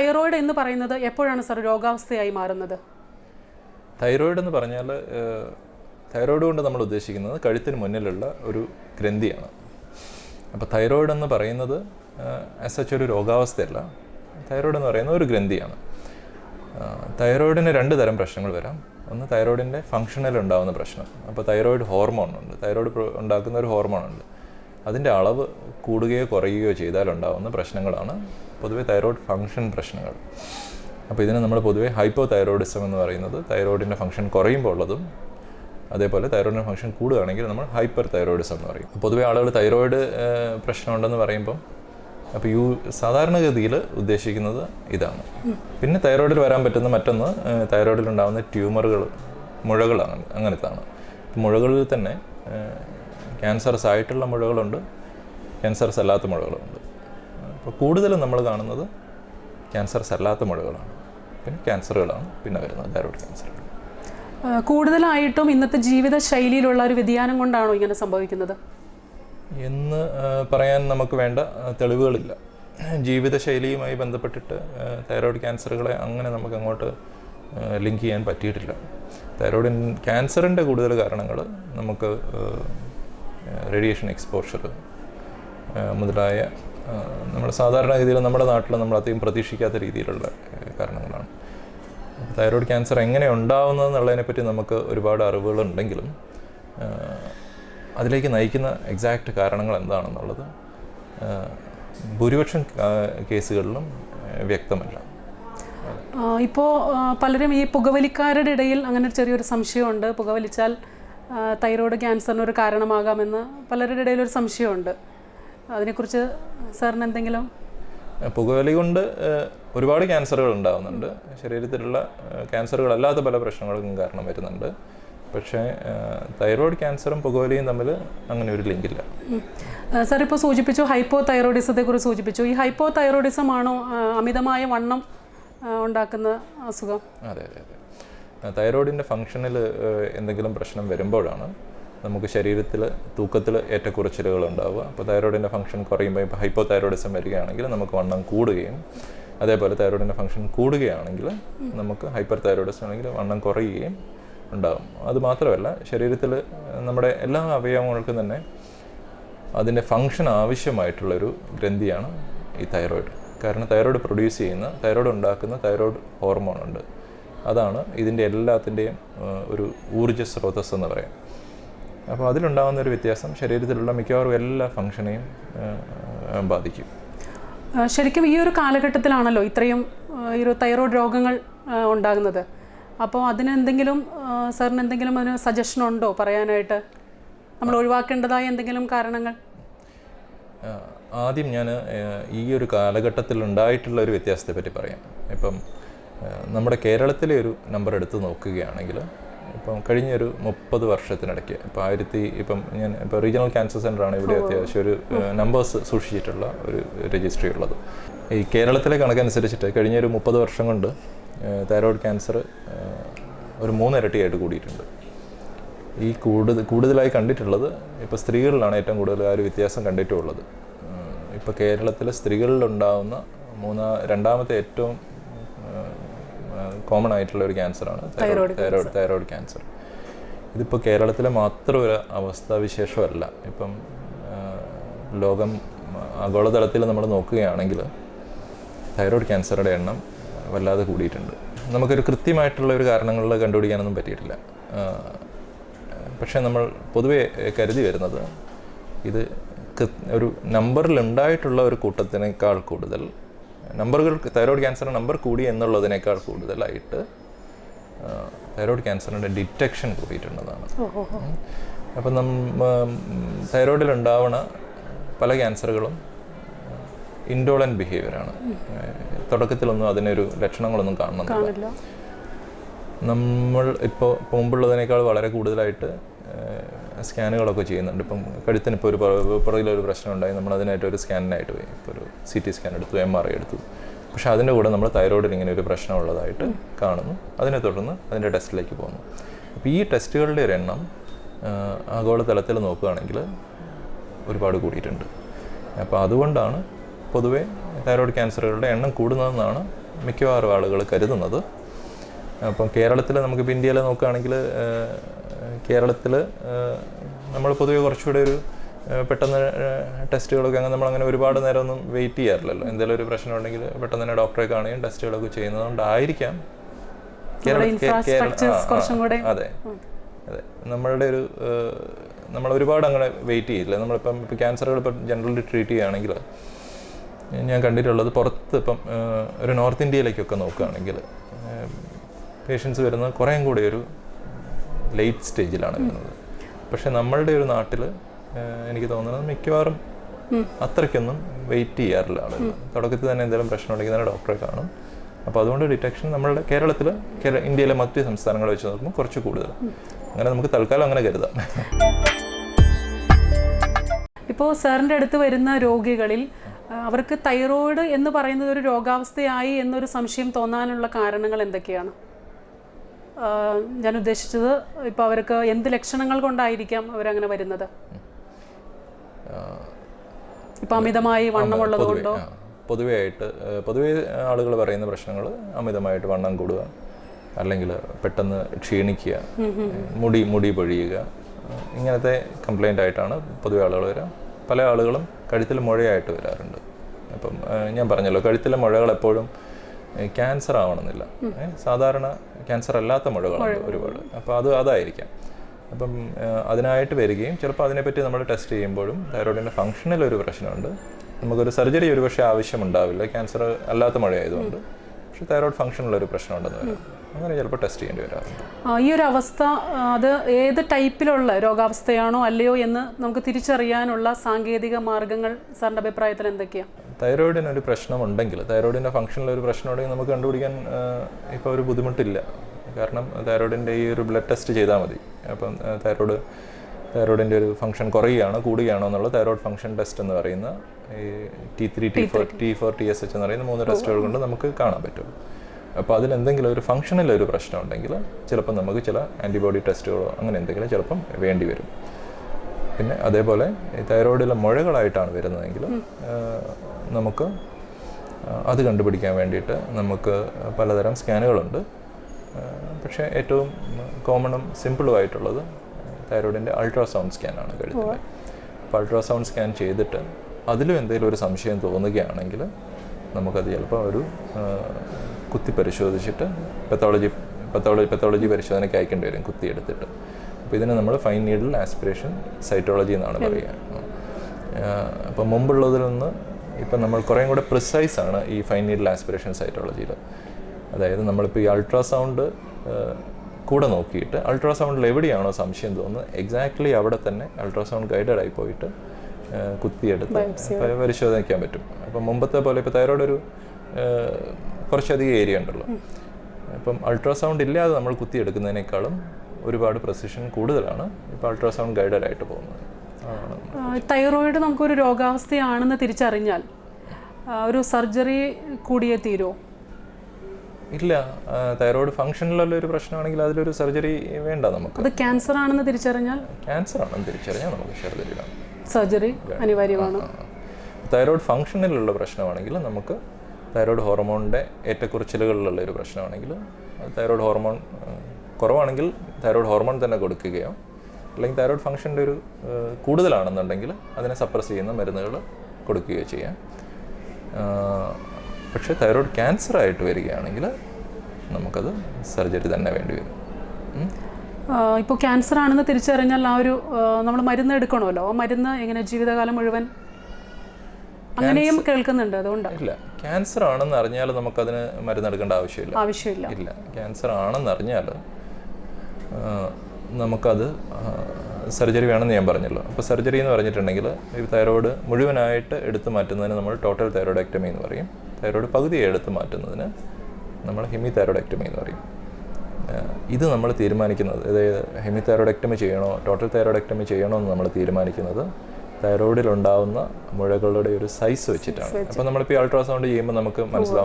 Thyroid എന്ന് പറയുന്നത് എപ്പോഴാണ് സാർ രോഗാവസ്ഥയായി മാറുന്നത്? തൈറോയിഡ് എന്ന് പറഞ്ഞാൽ തൈറോയിഡ് കൊണ്ട് നമ്മൾ ഉദ്ദേശിക്കുന്നത് കഴുത്തിന് മുന്നിലുള്ള ഒരു ഗ്രന്ഥിയാണ്. അപ്പോൾ തൈറോയിഡ് എന്ന് പറയുന്നത് ആസ് സച്ച് ഒരു രോഗാവസ്ഥയല്ല. തൈറോയിഡ് എന്ന് പറയുന്നത് ഒരു ഗ്രന്ഥിയാണ്. തൈറോയിഡിന് രണ്ട് തരം പ്രശ്നങ്ങൾ വരാം. ഒന്ന് തൈറോയിഡിന്റെ ഫങ്ഷനിൽ ഉണ്ടാകുന്ന പ്രശ്നം. അപ്പോൾ തൈറോയിഡ് ഹോർമോൺ ഉണ്ട്. തൈറോയിഡ് ഉണ്ടാക്കുന്ന ഒരു ഹോർമോൺ ഉണ്ട്. അതിന്റെ അളവ് കൂടുകയോ കുറയുകയോ ചെയ്താൽ ഉണ്ടാകുന്ന പ്രശ്നങ്ങളാണ് പൊതുവെ തൈറോയ്ഡ് ഫങ്ഷൻ പ്രശ്നങ്ങൾ. അപ്പോൾ ഇതിന് നമ്മൾ പൊതുവേ ഹൈപ്പോ തൈറോയിഡിസം എന്ന് പറയുന്നത് തൈറോയിഡിന്റെ ഫംഗ്ഷൻ കുറയുമ്പോൾ ഉള്ളതും അതേപോലെ തൈറോയിഡിന്റെ ഫംഗ്ഷൻ കൂടുകയാണെങ്കിൽ നമ്മൾ ഹൈപ്പർ തൈറോയിഡിസം എന്ന് പറയും. പൊതുവേ ആളുകൾ തൈറോയിഡ് പ്രശ്നമുണ്ടെന്ന് പറയുമ്പം അപ്പോൾ യു സാധാരണഗതിയിൽ ഉദ്ദേശിക്കുന്നത് ഇതാണ്. പിന്നെ തൈറോയിഡിൽ വരാൻ പറ്റുന്ന മറ്റൊന്ന് തൈറോയിഡിൽ ഉണ്ടാകുന്ന ട്യൂമറുകൾ മുഴകളാണ് അങ്ങനത്താണ്. മുഴകളിൽ തന്നെ ക്യാൻസർസ് ആയിട്ടുള്ള മുഴകളുണ്ട് ക്യാൻസർസ് അല്ലാത്ത മുഴകളുണ്ട്. അപ്പോൾ കൂടുതലും നമ്മൾ കാണുന്നത് ക്യാൻസർസ് അല്ലാത്ത മുഴകളാണ്. പിന്നെ ക്യാൻസറുകളാണ്. പിന്നെ വരുന്നത് തൈറോയിഡ് ക്യാൻസറുകൾ. കൂടുതലായിട്ടും ഇന്നത്തെ ജീവിത ശൈലിയിലുള്ള ഒരു വ്യതിയാനം കൊണ്ടാണോ ഇങ്ങനെ സംഭവിക്കുന്നത്? എന്ന് പറയാൻ നമുക്ക് വേണ്ട തെളിവുകളില്ല. ജീവിതശൈലിയുമായി ബന്ധപ്പെട്ടിട്ട് തൈറോയ്ഡ് ക്യാൻസറുകളെ അങ്ങനെ നമുക്ക് അങ്ങോട്ട് ലിങ്ക് ചെയ്യാൻ പറ്റിയിട്ടില്ല. തൈറോയ്ഡ് ക്യാൻസറിന്റെ കൂടുതൽ കാരണങ്ങൾ നമുക്ക് റേഡിയേഷൻ എക്സ്പോഷർ മുതലായ നമ്മൾ സാധാരണഗതിയിൽ നമ്മുടെ നാട്ടിൽ നമ്മൾ അധികം പ്രതീക്ഷിക്കാത്ത രീതിയിലുള്ള കാരണങ്ങളാണ്. തൈറോയ്ഡ് ക്യാൻസർ എങ്ങനെ ഉണ്ടാവുന്നത് എന്നുള്ളതിനെപ്പറ്റി നമുക്ക് ഒരുപാട് അറിവുകളുണ്ടെങ്കിലും അതിലേക്ക് നയിക്കുന്ന എക്സാക്റ്റ് കാരണങ്ങൾ എന്താണെന്നുള്ളത് ഭൂരിപക്ഷം കേസുകളിലും വ്യക്തമല്ല. ഇപ്പോൾ പലരും ഈ പുകവലിക്കാരുടെ ഇടയിൽ അങ്ങനെ ചെറിയൊരു സംശയമുണ്ട്. പുകവലിച്ചാൽ തൈറോയ്ഡ് ക്യാൻസറിന് ഒരു കാരണമാകാമെന്ന് പലരുടെ ഇടയിൽ ഒരു സംശയമുണ്ട്. അതിനെക്കുറിച്ച് സാറിന് എന്തെങ്കിലും പുകവലി കൊണ്ട് ഒരുപാട് ക്യാൻസറുകൾ ഉണ്ടാകുന്നുണ്ട് ശരീരത്തിലുള്ള ക്യാൻസറുകൾ അല്ലാത്ത പല പ്രശ്നങ്ങൾക്കും കാരണം വരുന്നുണ്ട്. പക്ഷേ തൈറോയ്ഡ് ക്യാൻസറും പുകവലിയും തമ്മിൽ അങ്ങനെ ഒരു ലിങ്കില്ല. സാർ ഇപ്പോൾ സൂചിപ്പിച്ചു ഹൈപ്പോ തൈറോയിഡിസത്തെ കുറിച്ച് സൂചിപ്പിച്ചു. ഈ ഹൈപ്പോ തൈറോയിഡിസം ആണോ അമിതമായ വണ്ണം ഉണ്ടാക്കുന്ന അസുഖം? അതെ അതെ അതെ. തൈറോയിഡിന്റെ ഫംഗ്ഷനിൽ എന്തെങ്കിലും പ്രശ്നം വരുമ്പോഴാണ് നമുക്ക് ശരീരത്തിൽ തൂക്കത്തിൽ ഏറ്റക്കുറച്ചിലുകൾ ഉണ്ടാവുക. അപ്പോൾ തൈറോയിഡിന്റെ ഫംഗ്ഷൻ കുറയുമ്പോൾ ഇപ്പോൾ ഹൈപ്പോ തൈറോയിഡിസം വരികയാണെങ്കിൽ നമുക്ക് വണ്ണം കൂടുകയും അതേപോലെ തൈറോയിഡിന്റെ ഫംഗ്ഷൻ കൂടുകയാണെങ്കിൽ നമുക്ക് ഹൈപ്പർ തൈറോയിഡിസം ആണെങ്കിൽ വണ്ണം കുറയുകയും ഉണ്ടാകും. അതുമാത്രമല്ല ശരീരത്തിൽ നമ്മുടെ എല്ലാ അവയവങ്ങൾക്കും തന്നെ അതിന്റെ ഫങ്ഷൻ ആവശ്യമായിട്ടുള്ളൊരു ഗ്രന്ഥിയാണ് ഈ തൈറോയിഡ്. കാരണം തൈറോയിഡ് പ്രൊഡ്യൂസ് ചെയ്യുന്ന തൈറോയിഡ് ഉണ്ടാക്കുന്ന തൈറോയിഡ് ഹോർമോൺ ഉണ്ട് അതാണ് ഇതിന്റെ എല്ലാത്തിന്റെയും ഒരു ഊർജ സ്രോതസ് എന്ന് പറയാം. അപ്പോൾ അതിലുണ്ടാകുന്ന ഒരു വ്യത്യാസം ശരീരത്തിലുള്ള മിക്കവാറും എല്ലാ ഫംഗ്ഷനെയും ബാധിക്കും. ശരിക്കും ഈ ഒരു കാലഘട്ടത്തിലാണല്ലോ ഇത്രയും ഈ ഒരു തൈറോയ്ഡ് രോഗങ്ങൾ ഉണ്ടാകുന്നത്. അപ്പോൾ അതിന് എന്തെങ്കിലും സാറിന് എന്തെങ്കിലും അതിന് സജഷൻ ഉണ്ടോ പറയാനായിട്ട്? നമ്മൾ ഒഴിവാക്കേണ്ടതായ എന്തെങ്കിലും കാരണങ്ങൾ? ആദ്യം ഞാൻ ഈ ഒരു കാലഘട്ടത്തിൽ ഉണ്ടായിട്ടുള്ള ഒരു വ്യത്യാസത്തെ പറ്റി പറയാം. ഇപ്പം നമ്മുടെ കേരളത്തിലെ ഒരു നമ്പർ എടുത്ത് നോക്കുകയാണെങ്കിൽ ഇപ്പം കഴിഞ്ഞൊരു മുപ്പത് വർഷത്തിനിടയ്ക്ക് ഇപ്പം ആയിരത്തി ഇപ്പം ഞാൻ ഇപ്പോൾ റീജിയണൽ ക്യാൻസർ സെന്ററാണ് ഇവിടെ അത്യാവശ്യം ഒരു നമ്പേഴ്സ് സൂക്ഷിച്ചിട്ടുള്ള ഒരു രജിസ്ട്രി ഉള്ളത്. ഈ കേരളത്തിലെ കണക്കനുസരിച്ചിട്ട് കഴിഞ്ഞൊരു മുപ്പത് വർഷം കൊണ്ട് തൈറോയ്ഡ് ക്യാൻസർ ഒരു മൂന്നിരട്ടിയായിട്ട് കൂടിയിട്ടുണ്ട്. ഈ കൂടുതൽ കൂടുതലായി കണ്ടിട്ടുള്ളത് ഇപ്പോൾ സ്ത്രീകളിലാണ് ഏറ്റവും കൂടുതൽ ആ ഒരു വ്യത്യാസം കണ്ടിട്ടുള്ളത്. ഇപ്പോൾ കേരളത്തിലെ സ്ത്രീകളിലുണ്ടാവുന്ന മൂന്നാ രണ്ടാമത്തെ ഏറ്റവും കോമൺ ആയിട്ടുള്ള ഒരു ക്യാൻസറാണ് തൈറോയ്ഡ് തൈറോയ്ഡ് ക്യാൻസർ ഇതിപ്പോൾ കേരളത്തിലെ മാത്രം ഒരു അവസ്ഥാവിശേഷമല്ല. ഇപ്പം ലോകം ആഗോളതലത്തിൽ നമ്മൾ നോക്കുകയാണെങ്കിൽ തൈറോയ്ഡ് ക്യാൻസറുടെ എണ്ണം വല്ലാതെ കൂടിയിട്ടുണ്ട്. നമുക്കൊരു കൃത്യമായിട്ടുള്ള ഒരു കാരണങ്ങളിൽ കണ്ടുപിടിക്കാനൊന്നും പറ്റിയിട്ടില്ല. പക്ഷേ നമ്മൾ പൊതുവെ കരുതി വരുന്നത് ഇത് ഒരു നമ്പറിൽ ഉണ്ടായിട്ടുള്ള ഒരു കൂട്ടത്തിനേക്കാൾ കൂടുതൽ നമ്പറുകൾ തൈറോയ്ഡ് ക്യാൻസറിന്റെ നമ്പർ കൂടി എന്നുള്ളതിനേക്കാൾ കൂടുതലായിട്ട് തൈറോയ്ഡ് ക്യാൻസറിന്റെ ഡിറ്റക്ഷൻ കൂടിയിട്ടുള്ളതാണ്. അപ്പം നമ്മ തൈറോയിഡിൽ ഉണ്ടാവുന്ന പല ക്യാൻസറുകളും ഇൻഡോളൻ ബിഹേവിയറാണ് തുടക്കത്തിലൊന്നും അതിനൊരു ലക്ഷണങ്ങളൊന്നും കാണുന്നില്ല. നമ്മൾ ഇപ്പോൾ മുമ്പുള്ളതിനേക്കാൾ വളരെ കൂടുതലായിട്ട് സ്കാനുകളൊക്കെ ചെയ്യുന്നുണ്ട്. ഇപ്പം കഴുത്തിന് ഇപ്പോൾ ഒരു പുറ- പുറകിലൊരു പ്രശ്നം ഉണ്ടായി നമ്മൾ അതിനായിട്ട് ഒരു സ്കാനിനായിട്ട് പോയി. ഇപ്പോൾ ഒരു സി ടി സ്കാൻ എടുത്തു എം ആർ ഐ എടുത്തു. പക്ഷേ അതിന്റെ കൂടെ നമ്മൾ തൈറോയിഡിന് ഇങ്ങനെ ഒരു പ്രശ്നം ഉള്ളതായിട്ട് കാണുന്നു. അതിനെ തുടർന്ന് അതിന്റെ ടെസ്റ്റിലേക്ക് പോകുന്നു. അപ്പോൾ ഈ ടെസ്റ്റുകളുടെ ഒരു എണ്ണം ആഗോളതലത്തിൽ നോക്കുകയാണെങ്കിൽ ഒരുപാട് കൂടിയിട്ടുണ്ട്. അപ്പോൾ അതുകൊണ്ടാണ് പൊതുവേ തൈറോയിഡ് ക്യാൻസറുകളുടെ എണ്ണം കൂടുന്നതെന്നാണ് മിക്കവാറും ആളുകൾ കരുതുന്നത്. അപ്പം കേരളത്തിൽ നമുക്കിപ്പോൾ ഇന്ത്യയിൽ നോക്കുകയാണെങ്കിൽ കേരളത്തിൽ നമ്മൾ പൊതുവെ കുറച്ചുകൂടെ ഒരു പെട്ടെന്ന് ടെസ്റ്റുകളൊക്കെ അങ്ങനെ നമ്മൾ അങ്ങനെ ഒരുപാട് നേരം ഒന്നും വെയിറ്റ് ചെയ്യാറില്ലല്ലോ. എന്തെങ്കിലും ഒരു പ്രശ്നം ഉണ്ടെങ്കിൽ പെട്ടെന്ന് തന്നെ ഡോക്ടറെ കാണുകയും ടെസ്റ്റുകളൊക്കെ ചെയ്യുന്നതുകൊണ്ടായിരിക്കാം. അതെ. അതെ. നമ്മളുടെ ഒരു നമ്മൾ ഒരുപാട് അങ്ങനെ വെയിറ്റ് ചെയ്യില്ല. നമ്മളിപ്പം ഇപ്പം ക്യാൻസറുകൾ ഇപ്പം ജനറലി ട്രീറ്റ് ചെയ്യുകയാണെങ്കിൽ ഞാൻ കണ്ടിട്ടുള്ളത് പുറത്ത് ഇപ്പം ഒരു നോർത്ത് ഇന്ത്യയിലേക്കൊക്കെ നോക്കുകയാണെങ്കിൽ പേഷ്യൻസ് വരുന്ന കുറേയും കൂടി ഒരു ലേറ്റ് സ്റ്റേജിലാണ് വരുന്നത്. പക്ഷെ നമ്മളുടെ ഒരു നാട്ടിൽ എനിക്ക് തോന്നുന്നത് മിക്കവാറും അത്രയ്ക്കൊന്നും വെയിറ്റ് ചെയ്യാറില്ല ആളുകൾ. തുടക്കത്തിൽ തന്നെ എന്തെങ്കിലും പ്രശ്നം ഉണ്ടെങ്കിൽ തന്നെ ഡോക്ടറെ കാണും. അപ്പോൾ അതുകൊണ്ട് ഡിറ്റക്ഷൻ നമ്മളുടെ കേരളത്തിൽ ഇന്ത്യയിലെ മറ്റു സംസ്ഥാനങ്ങളെ വെച്ച് നോക്കുമ്പോൾ കുറച്ച് കൂടുതൽ അങ്ങനെ നമുക്ക് തൽക്കാലം അങ്ങനെ കരുതാം. ഇപ്പോൾ സാറിന്റെ അടുത്ത് വരുന്ന രോഗികളിൽ അവർക്ക് തൈറോയിഡ് എന്ന് പറയുന്നത് ഒരു രോഗാവസ്ഥയായി എന്നൊരു സംശയം തോന്നാനുള്ള കാരണങ്ങൾ എന്തൊക്കെയാണ്? ഞാൻ ഉദ്ദേശിച്ചത് ഇപ്പോൾ അവർക്ക് എന്ത് ലക്ഷണങ്ങൾ കൊണ്ടായിരിക്കാം അവരങ്ങനെ വരുന്നത്? ഇപ്പം അമിതമായി വണ്ണമുള്ളത് കൊണ്ടോ? പൊതുവെ ആയിട്ട് പൊതുവെ ആളുകൾ പറയുന്ന പ്രശ്നങ്ങൾ അമിതമായിട്ട് വണ്ണം കൂടുക അല്ലെങ്കിൽ പെട്ടെന്ന് ക്ഷീണിക്കുക മുടി മുടി പൊഴിയുക ഇങ്ങനത്തെ കംപ്ലൈന്റ് ആയിട്ടാണ് പൊതുവെ ആളുകൾ വരിക പല ആളുകളും കഴുത്തിൽ മുഴയായിട്ട് വരാറുണ്ട്. അപ്പം ഞാൻ പറഞ്ഞല്ലോ കഴുത്തിലെ മുഴകൾ എപ്പോഴും ക്യാൻസർ ആവണമെന്നില്ല. സാധാരണ ക്യാൻസർ അല്ലാത്ത മുഴകളുണ്ട് ഒരുപാട്. അപ്പോൾ അത് അതായിരിക്കാം. അപ്പം അതിനായിട്ട് വരികയും ചിലപ്പോൾ അതിനെപ്പറ്റി നമ്മൾ ടെസ്റ്റ് ചെയ്യുമ്പോഴും തൈറോയിഡിന്റെ ഫംഗ്ഷനിൽ ഒരു പ്രശ്നമുണ്ട്. നമുക്കൊരു സർജറി ഒരുപക്ഷെ ആവശ്യമുണ്ടാവില്ല. ക്യാൻസർ അല്ലാത്ത മഴയായതുകൊണ്ട് പക്ഷേ തൈറോയിഡ് ഫംഗ്ഷനിലൊരു പ്രശ്നമുണ്ടെന്ന് വരാം. അങ്ങനെ ചിലപ്പോൾ ടെസ്റ്റ് ചെയ്യേണ്ടി വരാറുണ്ട്. ഈ ഒരു അവസ്ഥ അത് ഏത് ടൈപ്പിലുള്ള രോഗാവസ്ഥയാണോ അല്ലയോ എന്ന് നമുക്ക് തിരിച്ചറിയാനുള്ള സാങ്കേതിക മാർഗങ്ങൾ സാറിന്റെ അഭിപ്രായത്തിൽ എന്തൊക്കെയാണ് തൈറോയിഡിന് ഒരു പ്രശ്നമുണ്ടെങ്കിൽ തൈറോയിഡിന്റെ ഫംഗ്ഷനിൽ ഒരു പ്രശ്നമുണ്ടെങ്കിൽ നമുക്ക് കണ്ടുപിടിക്കാൻ ഇപ്പോൾ ഒരു ബുദ്ധിമുട്ടില്ല. കാരണം തൈറോയിഡിന്റെ ഈ ഒരു ബ്ലഡ് ടെസ്റ്റ് ചെയ്താൽ മതി. അപ്പം തൈറോയിഡ് തൈറോയിഡിന്റെ ഒരു ഫംഗ്ഷൻ കുറയുകയാണോ കൂടുകയാണോ എന്നുള്ള തൈറോയിഡ് ഫംഗ്ഷൻ ടെസ്റ്റ് എന്ന് പറയുന്ന ഈ T three T four T four T S H എന്ന് പറയുന്ന മൂന്ന് ടെസ്റ്റുകൾ കൊണ്ട് നമുക്ക് കാണാൻ പറ്റും. അപ്പോൾ അതിലെന്തെങ്കിലും ഒരു ഫംഗ്ഷനിൽ ഒരു പ്രശ്നം ഉണ്ടെങ്കിൽ ചിലപ്പോൾ നമുക്ക് ചില ആന്റിബോഡി ടെസ്റ്റുകളോ അങ്ങനെ എന്തെങ്കിലും ചിലപ്പം വേണ്ടി വരും. പിന്നെ അതേപോലെ ഈ തൈറോയിഡിലെ മുഴകളായിട്ടാണ് വരുന്നതെങ്കിൽ നമുക്ക് അത് കണ്ടുപിടിക്കാൻ വേണ്ടിയിട്ട് നമുക്ക് പലതരം സ്കാനുകളുണ്ട്. പക്ഷേ ഏറ്റവും കോമണും സിമ്പിളും ആയിട്ടുള്ളത് തൈറോയിഡിന്റെ അൾട്രാസൗണ്ട് സ്കാനാണ് കഴിഞ്ഞത് അപ്പോൾ അൾട്രാസൗണ്ട് സ്കാൻ ചെയ്തിട്ട് അതിലും എന്തെങ്കിലും ഒരു സംശയം തോന്നുകയാണെങ്കിൽ നമുക്കത് ചിലപ്പോൾ ഒരു കുത്തി പരിശോധിച്ചിട്ട് പെത്തോളജി പെത്തോളജി പെത്തോളജി പരിശോധനയ്ക്ക് അയക്കേണ്ടി വരും കുത്തി എടുത്തിട്ട്. അപ്പോൾ ഇതിനെ നമ്മൾ ഫൈൻ നീഡിൽ ആസ്പിറേഷൻ സൈറ്റോളജി എന്നാണ് പറയുക. അപ്പോൾ മുമ്പുള്ളതിൽ നിന്ന് ഇപ്പം നമ്മൾ കുറേയും കൂടെ പ്രിസൈസ് ആണ് ഈ ഫൈൻ നീഡിൽ ആസ്പിറേഷൻ സൈറ്റോളജിയിൽ അതായത് നമ്മളിപ്പോൾ ഈ അൾട്രാസൗണ്ട് കൂടെ നോക്കിയിട്ട് അൾട്രാസൗണ്ടിൽ എവിടെയാണോ സംശയം തോന്നുന്നത് എക്സാക്ട്ലി അവിടെ തന്നെ അൾട്രാസൗണ്ട് ഗൈഡഡ് ആയി പോയിട്ട് കുത്തിയെടുത്ത് പരിശോധിക്കാൻ പറ്റും. അപ്പം മുമ്പത്തെ പോലെ ഇപ്പോൾ തൈറോയ്ഡ് ഒരു കുറച്ചധികം ഏരിയ ഉണ്ടല്ലോ. അപ്പം അൾട്രാസൗണ്ട് ഇല്ലാതെ നമ്മൾ കുത്തിയെടുക്കുന്നതിനേക്കാളും ഒരുപാട് പ്രസിഷൻ കൂടുതലാണ്. ഇപ്പൊ അൾട്രാസൗണ്ട് ഗൈഡഡ് ആയിട്ട് പോകുന്നത്. തൈറോയിഡ് നമുക്കൊരു രോഗാവസ്ഥയാണെന്ന് തിരിച്ചറിഞ്ഞാൽ ഒരു സർജറി കൂടിയേ തീരുമോ ഇല്ല തൈറോയിഡ് തൈറോയ്ഡ് ഫംഗ്ഷനിലുള്ള ഒരു പ്രശ്നമാണെങ്കിൽ അതിലൊരു സർജറി വേണ്ട നമുക്ക്. അത് ക്യാൻസർ ആണെന്ന് തിരിച്ചറിഞ്ഞാൽ? ക്യാൻസർ ആണെന്ന് തിരിച്ചറിഞ്ഞാൽ നമുക്ക് സർജറി വേണം. സർജറി അനിവാര്യമാണ്. തൈറോയ്ഡ് ഫംഗ്ഷനിലുള്ള പ്രശ്നമാണെങ്കിൽ നമുക്ക് തൈറോയ്ഡ് ഹോർമോണിന്റെ ഏറ്റക്കുറച്ചിലുകളിലുള്ള ഒരു പ്രശ്നമാണെങ്കിൽ തൈറോയ്ഡ് ഹോർമോൺ കുറവാണെങ്കിൽ തൈറോയ്ഡ് ഹോർമോൺ തന്നെ കൊടുക്കുകയോ അല്ലെങ്കിൽ തൈറോയ്ഡ് ഫംഗ്ഷന്റെ ഒരു കൂടുതലാണെന്നുണ്ടെങ്കിൽ അതിനെ സപ്രസ് ചെയ്യുന്ന മരുന്നുകൾ കൊടുക്കുകയോ ചെയ്യാം. പക്ഷേ തൈറോയ്ഡ് ക്യാൻസർ ആയിട്ട് വരികയാണെങ്കിൽ നമുക്കത് സർജറി തന്നെ വേണ്ടി വരും. ഇപ്പോൾ ക്യാൻസർ ആണെന്ന് തിരിച്ചറിഞ്ഞാൽ ആ ഒരു നമ്മൾ മരുന്ന് എടുക്കണമല്ലോ. ആ മരുന്ന് എങ്ങനെ ജീവിതകാലം മുഴുവൻ അങ്ങനെയും കേൾക്കുന്നുണ്ട് അതുകൊണ്ടാണ് ഇല്ല. ക്യാൻസർ ആണെന്ന് അറിഞ്ഞാൽ നമുക്കതിന് മരുന്നെടുക്കേണ്ട ആവശ്യമില്ല. ആവശ്യമില്ല. ഇല്ല. ക്യാൻസർ ആണെന്ന് അറിഞ്ഞാൽ നമുക്കത് സർജറി വേണമെന്ന് ഞാൻ പറഞ്ഞല്ലോ. അപ്പോൾ സർജറി എന്ന് പറഞ്ഞിട്ടുണ്ടെങ്കിൽ ഈ തൈറോയ്ഡ് മുഴുവനായിട്ട് എടുത്തു മാറ്റുന്നതിന് നമ്മൾ ടോട്ടൽ തൈറോയ്ഡക്ടമി എന്ന് പറയും. തൈറോയ്ഡ് പകുതിയെ എടുത്തു മാറ്റുന്നതിന് നമ്മൾ ഹെമി തൈറോയ്ഡക്ടമി എന്ന് പറയും. ഇത് നമ്മൾ തീരുമാനിക്കുന്നത് അതായത് ഹെമി തൈറോയ്ഡക്ടമി ചെയ്യണോ ടോട്ടൽ തൈറോയ്ഡക്ടമി ചെയ്യണോ എന്ന് നമ്മൾ തീരുമാനിക്കുന്നത് തൈറോയിഡിൽ ഉണ്ടാവുന്ന മുഴകളുടെ ഒരു സൈസ് വെച്ചിട്ടാണ്. അപ്പോൾ നമ്മളിപ്പോൾ അൾട്രാസൗണ്ട് ചെയ്യുമ്പോൾ നമുക്ക് മനസ്സിലാവും